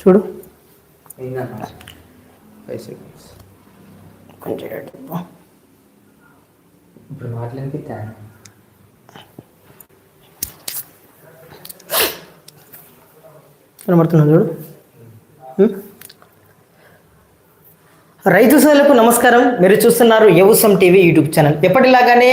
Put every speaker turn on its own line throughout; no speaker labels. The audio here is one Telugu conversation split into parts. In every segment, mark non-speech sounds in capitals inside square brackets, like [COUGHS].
చూడు.
ఫైవ్ సెకండ్స్
కొంచెం
ఇప్పుడు మాటలకి త్యాన్
కనబడుతున్నా చూడు రైతు సోదరులకు నమస్కారం. మీరు చూస్తున్నారు యవసం టీవీ యూట్యూబ్ ఛానల్. ఎప్పటిలాగానే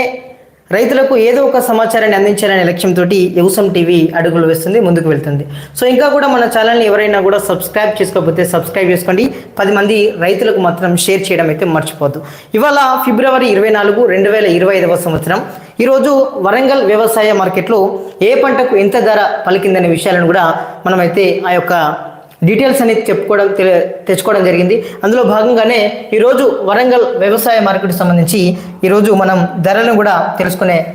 రైతులకు ఏదో ఒక సమాచారాన్ని అందించాలనే లక్ష్యంతో యవసం టీవీ అడుగులు వేస్తుంది ముందుకు వెళ్తుంది. సో ఇంకా కూడా మన ఛానల్ని ఎవరైనా కూడా సబ్స్క్రైబ్ చేసుకోకపోతే సబ్స్క్రైబ్ చేసుకోండి. పది మంది రైతులకు మాత్రం షేర్ చేయడం అయితే మర్చిపోద్దు ఇవాళ ఫిబ్రవరి ఇరవై నాలుగు రెండు వేల ఇరవై ఐదవ సంవత్సరం. ఈరోజు వరంగల్ వ్యవసాయ మార్కెట్లో ఏ పంటకు ఎంత ధర పలికిందనే విషయాలను కూడా మనమైతే ఆ యొక్క డీటెయిల్స్ అనేది చెప్పుకోవడం తె- తెచ్చుకోవడం జరిగింది. అందులో భాగంగానే ఈరోజు వరంగల్ వ్యవసాయ మార్కెట్కి సంబంధించి ఈరోజు మనం ధరలను కూడా తెలుసుకునే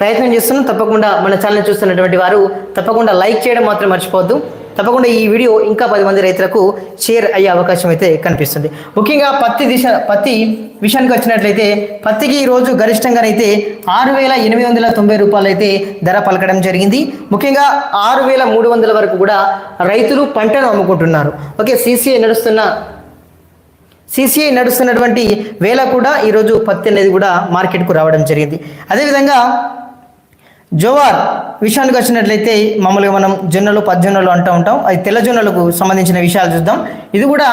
ప్రయత్నం చేస్తున్నాం. తప్పకుండా మన ఛానల్ చూస్తున్నటువంటి వారు తప్పకుండా లైక్ చేయడం మాత్రం మర్చిపోవద్దు. తప్పకుండా ఈ వీడియో ఇంకా పది మంది రైతులకు షేర్ అయ్యే అవకాశం అయితే కనిపిస్తుంది. ముఖ్యంగా పత్తి దిశ పత్తి విషయానికి వచ్చినట్లయితే పత్తికి ఈరోజు గరిష్టంగానైతే ఆరు వేల ఎనిమిది వందల తొంభై రూపాయలు అయితే ధర పలకడం జరిగింది. ముఖ్యంగా ఆరు వేల మూడు వందల వరకు కూడా రైతులు పంటను అమ్ముకుంటున్నారు. ఓకే సీసీఐ నడుస్తున్న సీసీఐ నడుస్తున్నటువంటి వేళ కూడా ఈరోజు పత్తి అనేది కూడా మార్కెట్కు రావడం జరిగింది. అదేవిధంగా జోవార్ విషయానికి వచ్చినట్లయితే మామూలుగా మనం జొన్నలు పద్జొన్నలు అంటూ ఉంటాం. అది తెల్ల జొన్నలకు సంబంధించిన విషయాలు చూద్దాం. ఇది కూడా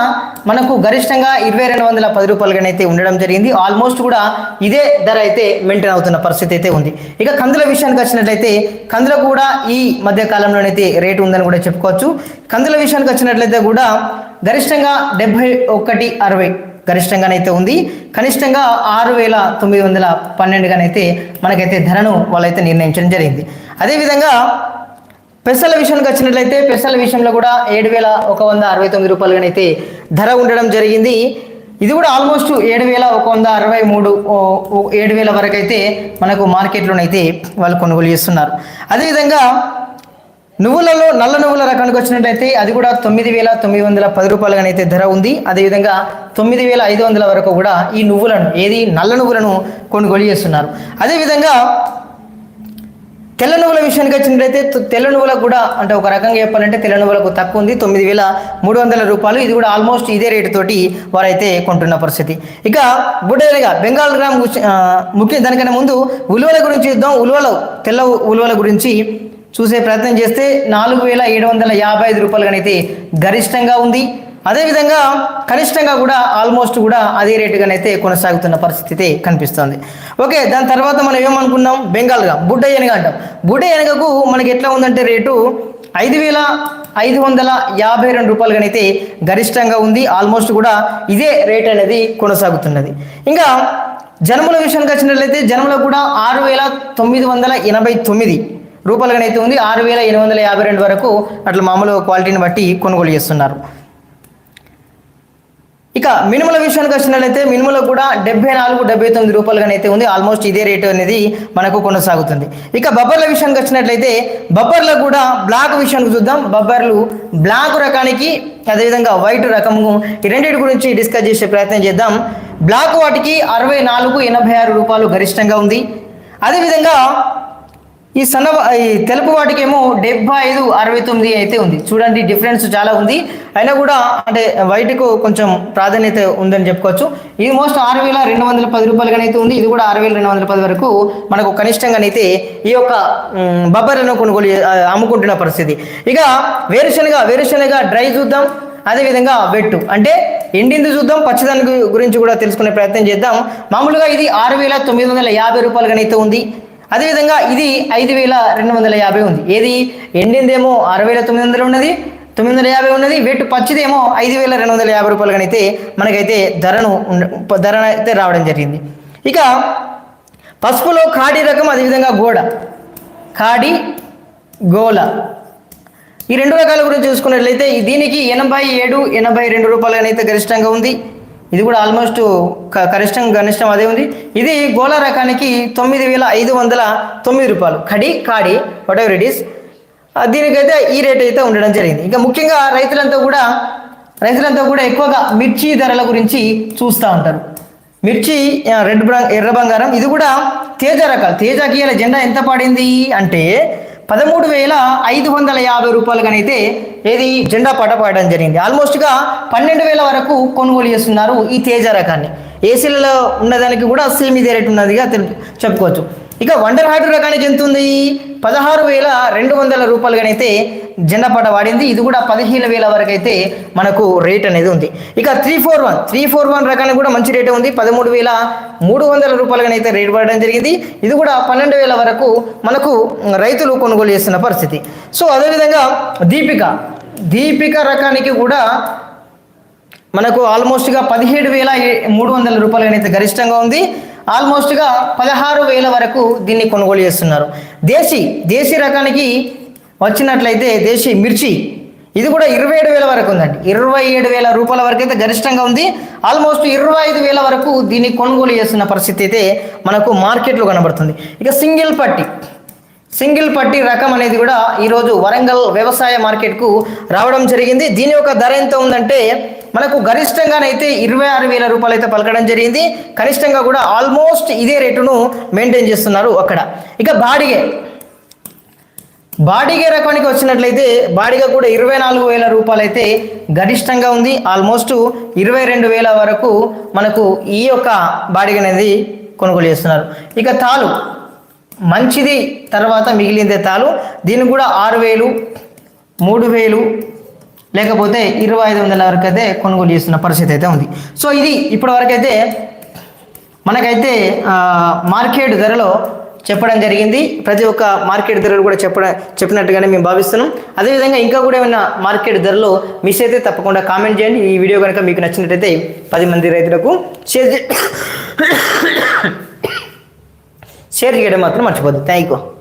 మనకు గరిష్టంగా ఇరవై రెండు వందల పది రూపాయలుగానైతే ఉండడం జరిగింది. ఆల్మోస్ట్ కూడా ఇదే ధర అయితే మెయింటైన్ అవుతున్న పరిస్థితి అయితే ఉంది. ఇక కందుల విషయానికి వచ్చినట్లయితే కందులకు కూడా ఈ మధ్య కాలంలోనైతే రేటు ఉందని కూడా చెప్పుకోవచ్చు. కందుల విషయానికి వచ్చినట్లయితే కూడా గరిష్టంగా డెబ్బై ఒకటి అరవై గరిష్టంగానైతే ఉంది. కనిష్టంగా ఆరు వేల తొమ్మిది వందల పన్నెండుగానైతే మనకైతే ధరను వాళ్ళైతే నిర్ణయించడం జరిగింది. అదేవిధంగా పెసల విషయానికి వచ్చినట్లయితే పెసల విషయంలో కూడా ఏడు వేల ఒక వంద అరవై తొమ్మిది రూపాయలుగానైతే ధర ఉండడం జరిగింది. ఇది కూడా ఆల్మోస్ట్ ఏడు వేల ఒక వంద అరవై మూడు ఓ- ఏడు వేల వరకు అయితే మనకు మార్కెట్లోనైతే వాళ్ళు కొనుగోలు చేస్తున్నారు. అదేవిధంగా నువ్వులలో నల్ల నువ్వుల రకానికి వచ్చినట్లయితే అది కూడా తొమ్మిది వేల తొమ్మిది వందల పది రూపాయలుగానైతే ధర ఉంది. అదేవిధంగా తొమ్మిది వేల ఐదు వందల వరకు కూడా ఈ నువ్వులను ఏది నల్ల నువ్వులను కొనుగోలు చేస్తున్నారు. అదేవిధంగా తెల్ల నువ్వుల విషయానికి వచ్చినట్లయితే తెల్ల నువ్వులకు కూడా అంటే ఒక రకంగా చెప్పాలంటే తెల్ల నువ్వులకు తక్కువ ఉంది. తొమ్మిది వేల మూడు వందల రూపాయలు ఇది కూడా ఆల్మోస్ట్ ఇదే రేటు తోటి వారైతే కొంటున్న పరిస్థితి. ఇక బుడ్డగా బెంగాల్ గ్రామ్ గురించి, ముఖ్య దానికన్నా ముందు ఉలువల గురించి చూద్దాం. ఉలువలు తెల్ల ఉలువల గురించి చూసే ప్రయత్నం చేస్తే నాలుగు వేల ఏడు వందల యాభై ఐదు రూపాయలుగానైతే గరిష్టంగా ఉంది. అదేవిధంగా కనిష్టంగా కూడా ఆల్మోస్ట్ కూడా అదే రేటుగానైతే కొనసాగుతున్న పరిస్థితి అయితే కనిపిస్తుంది. ఓకే దాని తర్వాత మనం ఏమనుకున్నాం? బెంగాల్గా బుడ్డ ఎనగ అంటాం. బుడ్డ ఎనగకు మనకి ఎట్లా ఉందంటే రేటు ఐదు వేల ఐదు వందల యాభై రెండు రూపాయలుగానైతే గరిష్టంగా ఉంది. ఆల్మోస్ట్ కూడా ఇదే రేట్ అనేది కొనసాగుతున్నది. ఇంకా జనముల విషయానికి వచ్చినట్లయితే జనములకు కూడా ఆరు వేల తొమ్మిది వందల ఎనభై తొమ్మిది రూపాయలుగానైతే ఉంది. ఆరు వేల ఎనిమిది వందల యాభై రెండు వరకు అట్లా మామూలు క్వాలిటీని బట్టి కొనుగోలు చేస్తున్నారు. ఇక మినుముల విషయానికి వచ్చినట్లయితే మినుములో కూడా డెబ్బై నాలుగు డెబ్బై తొమ్మిది రూపాయలుగానైతే ఉంది. ఆల్మోస్ట్ ఇదే రేటు అనేది మనకు కొనసాగుతుంది. ఇక బొబ్బర్ల విషయానికి వచ్చినట్లయితే బొబ్బర్లకు కూడా బ్లాక్ విషయానికి చూద్దాం. బొబ్బర్లు బ్లాక్ రకానికి అదేవిధంగా వైట్ రకము ఈ రెండింటి గురించి డిస్కస్ చేసే ప్రయత్నం చేద్దాం. బ్లాక్ వాటికి అరవై నాలుగు ఎనభై ఆరు రూపాయలు గరిష్టంగా ఉంది. అదేవిధంగా ఈ సన్న ఈ తెలుపు వాటికేమో డెబ్బై ఐదు అరవై తొమ్మిది అయితే ఉంది. చూడండి డిఫరెన్స్ చాలా ఉంది. అయినా కూడా అంటే వైట్కు కొంచెం ప్రాధాన్యత ఉందని చెప్పుకోవచ్చు. ఇది మోస్ట్ ఆరు వేల రెండు వందల పది రూపాయలుగానైతే ఉంది. ఇది కూడా ఆరు వేల రెండు వందల పది వరకు మనకు కనిష్టంగానైతే ఈ యొక్క బబ్బర్లను కొనుగోలు అమ్ముకుంటున్న పరిస్థితి. ఇక వేరుశనగ వేరుశనగ డ్రై చూద్దాం. అదేవిధంగా వెట్టు. అంటే ఎండింది చూద్దాం. పచ్చదాని గురించి కూడా తెలుసుకునే ప్రయత్నం చేద్దాం. మామూలుగా ఇది ఆరు వేల తొమ్మిది వందల యాభై రూపాయలుగానైతే ఉంది. అదేవిధంగా ఇది ఐదు వేల రెండు వందల యాభై ఉంది. ఏది? ఎండిందేమో ఆరు వేల తొమ్మిది వందలు ఉన్నది. తొమ్మిది వందల యాభై ఉన్నది. వెట్టు పచ్చిదేమో ఐదు వేల రెండు వందల యాభై రూపాయలుగానైతే మనకైతే ధరను ధర అయితే రావడం జరిగింది. ఇక పసుపులో కాడి రకం అదేవిధంగా గోడ. కాడి గోల. ఈ రెండు రకాల గురించి చూసుకున్నట్లయితే దీనికి ఎనభై ఏడు ఎనభై రెండు రూపాయలు అయితే గరిష్టంగా ఉంది. ఇది కూడా ఆల్మోస్ట్ క- కనిష్టం అదే ఉంది. ఇది గోళ రకానికి తొమ్మిది వేల ఐదు వందల తొమ్మిది రూపాయలు. కడి కాడి వాట్ ఎవర్ ఇట్ ఈస్ దీనికైతే ఈ రేట్ అయితే ఉండడం జరిగింది. ఇంకా ముఖ్యంగా రైతులంతా కూడా రైతులంతా కూడా ఎక్కువగా మిర్చి ధరల గురించి చూస్తూ ఉంటారు. మిర్చి రెడ్ బ్రా ఎర్ర బంగారం ఇది కూడా తేజ రకాలు. తేజకి ఇలా జెండా ఎంత పడింది అంటే పదమూడు వేల ఐదు వందల యాభై రూపాయలుగానైతే ఏది జెండా పాట పాడడం జరిగింది. ఆల్మోస్ట్గా పన్నెండు వేల వరకు కొనుగోలు చేస్తున్నారు ఈ తేజ రకాన్ని. ఏసీలలో ఉన్నదానికి కూడా సేమ్ ఇదే రేట్ ఉన్నదిగా తెలు చెప్పుకోవచ్చు. ఇక వండర్ హార్ట్ రకానికి ఎంత ఉంది? పదహారు వేల రెండు వందల రూపాయలుగానైతే జెండా పాట వాడింది. ఇది కూడా పదిహేను వేల వరకు అయితే మనకు రేట్ అనేది ఉంది. ఇక three four one three four one రకానికి కూడా మంచి రేట్ ఉంది. పదమూడు వేల మూడు వందల రూపాయలుగానైతే రేట్ పడడం జరిగింది. ఇది కూడా పన్నెండు వేల వరకు మనకు రైతులు కొనుగోలు చేస్తున్న పరిస్థితి. సో అదేవిధంగా దీపిక దీపిక రకానికి కూడా మనకు ఆల్మోస్ట్గా పదిహేడు వేల మూడు వందల రూపాయలు అనేది గరిష్టంగా ఉంది. ఆల్మోస్ట్గా పదహారు వేల వరకు దీన్ని కొనుగోలు చేస్తున్నారు. దేశీ దేశీ రకానికి వచ్చినట్లయితే దేశీ మిర్చి ఇది కూడా ఇరవై ఏడు వేల వరకు ఉందండి. ఇరవై ఏడు వేల రూపాయల వరకు అయితే గరిష్టంగా ఉంది. ఆల్మోస్ట్ ఇరవై ఐదు వేల వరకు దీన్ని కొనుగోలు చేస్తున్న పరిస్థితి అయితే మనకు మార్కెట్లో కనబడుతుంది. ఇక సింగిల్ పట్టి సింగిల్ పట్టి రకం అనేది కూడా ఈరోజు వరంగల్ వ్యవసాయ మార్కెట్కు రావడం జరిగింది. దీని యొక్క ధర ఎంత ఉందంటే మనకు గరిష్టంగానైతే ఇరవై ఆరు వేల రూపాయలు అయితే పలకడం జరిగింది. కనిష్టంగా కూడా ఆల్మోస్ట్ ఇదే రేటును మెయింటైన్ చేస్తున్నారు అక్కడ. ఇక బాడిగే. బాడిగే రకానికి వచ్చినట్లయితే బాడిగ కూడా ఇరవై నాలుగు వేల రూపాయలు అయితే గరిష్టంగా ఉంది. ఆల్మోస్ట్ ఇరవై రెండు వేల వరకు మనకు ఈ యొక్క బాడిగ అనేది కొనుగోలు చేస్తున్నారు. ఇక తాలు. మంచిది తర్వాత మిగిలిందే తాలు. దీన్ని కూడా ఆరు వేలు మూడు వేలు లేకపోతే ఇరవై ఐదు వందల వరకు అయితే కొనుగోలు చేస్తున్న పరిస్థితి అయితే ఉంది. సో ఇది ఇప్పటివరకైతే అయితే మనకైతే మార్కెట్ ధరలో చెప్పడం జరిగింది. ప్రతి ఒక్క మార్కెట్ ధరలు కూడా చెప్పడం చెప్పినట్టుగానే మేము భావిస్తున్నాం. అదేవిధంగా ఇంకా కూడా ఏమైనా మార్కెట్ ధరలో మిస్ అయితే తప్పకుండా కామెంట్ చేయండి. ఈ వీడియో కనుక మీకు నచ్చినట్టయితే పది మంది రైతులకు షేర్ షేర్ [COUGHS] చేయడం మాత్రం మర్చిపోద్దు థ్యాంక్ యూ